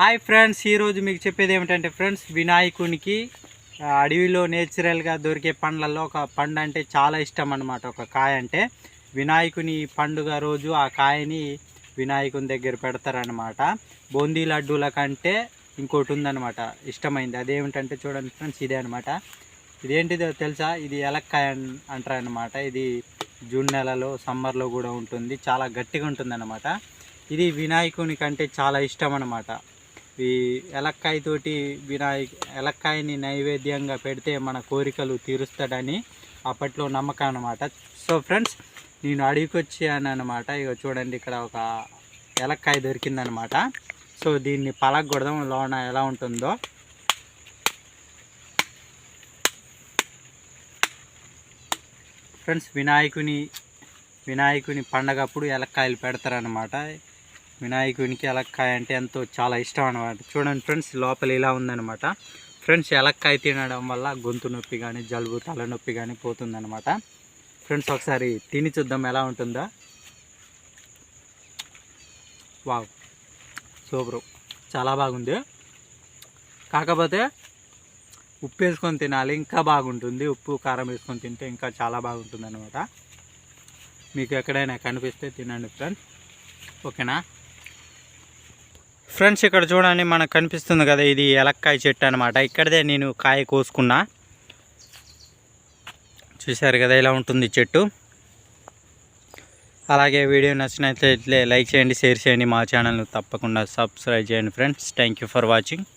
Hi friends ఈరోజు మీకు చెప్పేది ఏమిటంటే ఫ్రెండ్స్ వినాయకునికి అడవిలో నేచురల్గా దొరికే పండ్లలో ఒక పండు అంటే చాలా ఇష్టం అనమాట ఒక కాయ అంటే వినాయకుని పండుగ రోజు ఆ కాయని వినాయకుని దగ్గర పెడతారనమాట బూందీ లడ్డూల కంటే ఇంకోటి ఉందన్నమాట. ఇష్టమైంది. అదేమిటంటే చూడండి ఫ్రెండ్స్ ఇదే అనమాట ఇదేంటిదో తెలుసా? ఇది ఎలక్కాయ అంటారనమాట ఇది జూన్ నెలలో సమ్మర్లో కూడా ఉంటుంది. చాలా గట్టిగా ఉంటుంది ఇది వినాయకుని కంటే చాలా ఇష్టం అనమాట ఈ ఎలక్కాయతోటి వినాయక ఎలక్కాయని నైవేద్యంగా పెడితే మన కోరికలు తీరుస్తాడని అప్పట్లో నమ్మకం అనమాట సో ఫ్రెండ్స్ నేను అడవికి వచ్చాను అనమాట ఇక చూడండి ఇక్కడ ఒక ఎలక్కాయ దొరికిందనమాట సో దీన్ని పలగొడదాం లోన ఎలా ఉంటుందో. ఫ్రెండ్స్ వినాయకుని వినాయకుని పండగప్పుడు ఎలక్కాయలు పెడతారనమాట వినాయకునికి ఎలక్కాయ అంటే ఎంతో చాలా ఇష్టం అనమాట చూడండి ఫ్రెండ్స్ లోపల ఇలా ఉందనమాట ఫ్రెండ్స్ ఎలక్కాయ తినడం వల్ల గొంతు నొప్పి కానీ జలుబు తలనొప్పి కానీ పోతుందనమాట ఫ్రెండ్స్ ఒకసారి తిని చూద్దాం ఎలా ఉంటుందా. Wow super. చాలా బాగుంది. కాకపోతే ఉప్పు వేసుకొని తినాలి ఇంకా బాగుంటుంది. ఉప్పు కారం వేసుకొని తింటే ఇంకా చాలా బాగుంటుంది అనమాట మీకు ఎక్కడైనా కనిపిస్తే తినండి ఫ్రెండ్స్. ఓకేనా? ఫ్రెండ్స్ ఇక్కడ చూడండి మనకు కనిపిస్తుంది కదా ఇది ఎలక్కాయ చెట్టు అనమాట ఇక్కడదే నేను కాయ కోసుకున్నా. చూశారు కదా ఇలా ఉంటుంది చెట్టు. అలాగే వీడియో నచ్చినట్లయితే లైక్ చేయండి షేర్ చేయండి మా ఛానల్ను తప్పకుండా సబ్స్క్రైబ్ చేయండి friends. Thank you for watching